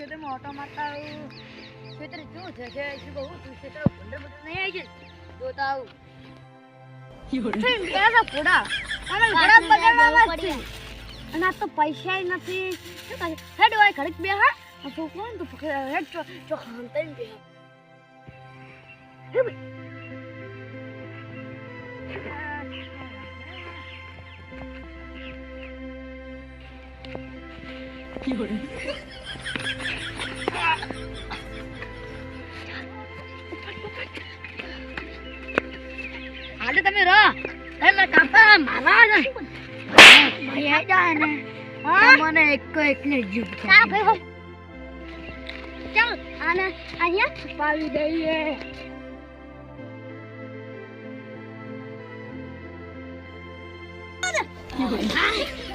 ખેતરમાં ઓટો મારતા આવું. ખેતર શું છે? છે શું કહું તું ખેતર ભંડર બધું નહીં આવી ગયું તો આવું. અને આ તો પૈસા નથી. હેડ હોય ઘડીક બે હા? છોકરો ને તો હેડ ચો ચો બે હે ભાઈ. આજે તમે રહો. તમે કાપા મારા ને ભૈયા જાય ને મને એક એકને જીવ કા ભાઈ ચાલ આને અહીંયા છુપાવી દઈએ. Ah!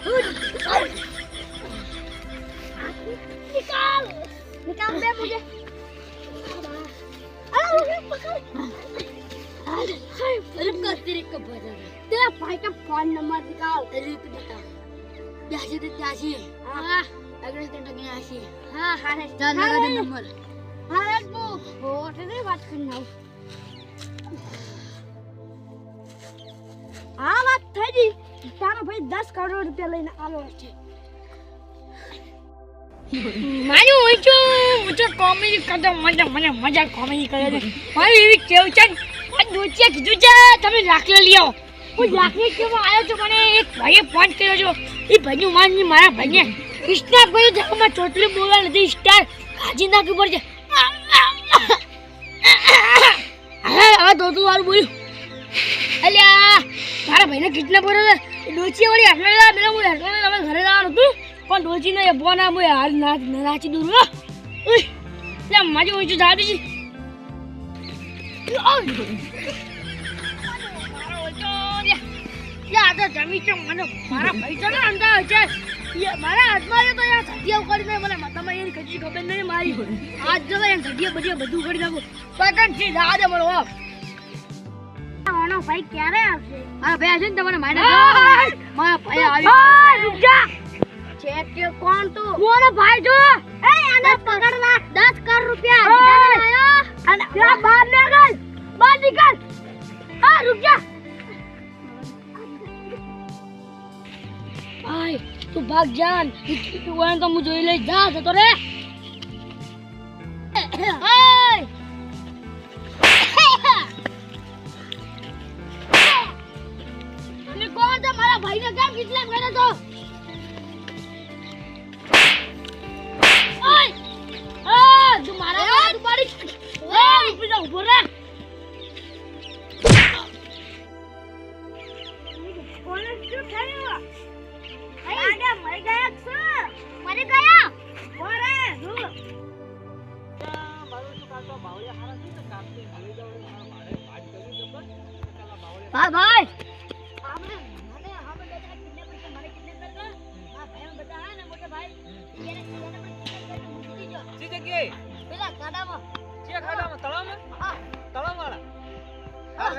भाई का फोन नंबर निकाल रुक बता ब्यासी ते त्यासी हाँ अगले दिन तक यासी हाँ हाँ चल लगा दे नंबर हाँ वो होठ से बात करना આ વાત થઈ ગઈ તારો ભાઈ દસ કરોડ રૂપિયા લઈને આવ્યો છે મારું ઊંચું કોમેડી કરતો, મજા મને મજા કોમેડી કરે છે. મારી એવી કેવું છે આ દોચિયા કીધું છે, તમે લાકડી લઈ હું લાકડી કેવો આવ્યો છું, મને એક ભાઈએ ફોન કર્યો છો. એ ભાઈનું માન મારા ભાઈને. સ્ટાર કર્યો છે ચોટલી બોલવા નથી સ્ટાર કાજી નાખી પડશે હવે હવે દોતું વાળું બોલ્યું. અલ્યા મારા ભાઈને કિડનેપ કર્યો છે. ડોચી વાળી હેઠળ હું હેઠળ તમે ઘરે જવાનું હતું. પણ ડોચી ને બોના મુએ હાલ ના નાચી દૂર ઉઈ લે માજી ઓછું જા છે મને મારા ભાઈ છે ને અંદા છે. યે મારા હાથમાં તો યાર સટિયા ઉખાડી દે મને એની કશી ખબર નહીં મારી. આજ જો એમ સટિયા બધું કરી નાખું. પકડ છે જા દે મળો ભાઈ ક્યારે આવશે? ભાઈ આવશે ને તમારે મારે ભાઈ આવી ચેક કે કોણ તું? કોનો ભાઈ જો. એ આને પકડ ના 10 કરોડ રૂપિયા. આયો અને યા બહાર નીકળ. બહાર નીકળ. હા રૂક જા ભાઈ તું ભાગ જાન તું તો હું જોઈ લઈ જા તો રે શું થયું આડા મરી ગયા છો? મરી ગયા? કોરે તું હા ભાઈ. આપણે મને હવે બધા કિડનેપ કરી મને કિડનેપ કરી આ ભાઈ બધા આ ને મોટા ભાઈ એને એને પણ કિડનેપ કરી મૂકી દીધો સી જગ્યાએ? પેલા ગાડામાં ચિયા ખાડામાં? તળાવમાં? હા. તળાવવાળા? હા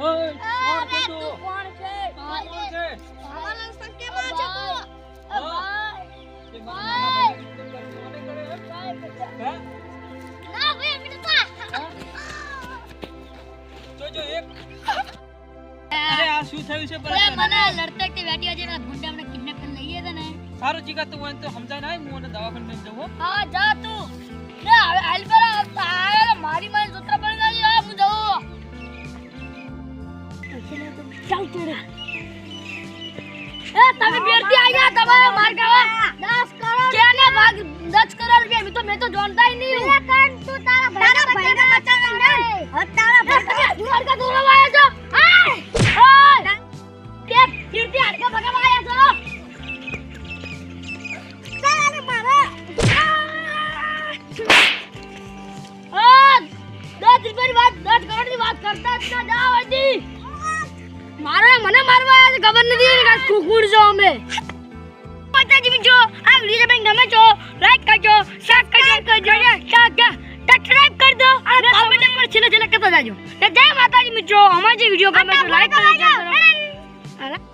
ઓય, કોણ છે? તું? કોણ છે? કોણ છે? અમારા સંકેમાં છે તું? હા? તે મારા નાના ભાઈને કિડનેપ કરી કોને કરે, હે? હે? ના ભાઈ અમને તો જોજો એક. અરે આ શું થયું છે મને લડતા કે વેડિયા છે ના ગુંડા મને કિડનેપ કરી લઈએ ને. સારું તું હોય તો સમજાય ના હું અને દવાખાને લઈને જવું હા. જા તું. ને હવે આલબરા મારી મારી સૂત્ર પડી ગઈ હું જાઉં. ચાલ તું એ તમે બેરથી આયા તમારે માર ખાવા 10 કરોડ કેને ભાગ 10 કરોડ રૂપિયા? મેં તો મેં તો જાણતા જ નહીં. હું કાન તું તારા ભાઈ તારા ભાઈને બચાવ ને હવે તારા ભાઈ તમે હડકા દોરવા આવ્યા છો? હાય કે ફીરથી હડકા ભગાવા આવ્યા છો? ચાલ મારે. આ દસ રૂપિયાની વાત દસ કરોડની વાત કરતા જ ના મને મારવા આવ્યા ખબર નથી કે કુકુર છો અમે માતાજી મિત્રો આ વીડિયો તમને ગમે છો લાઈક કરજો.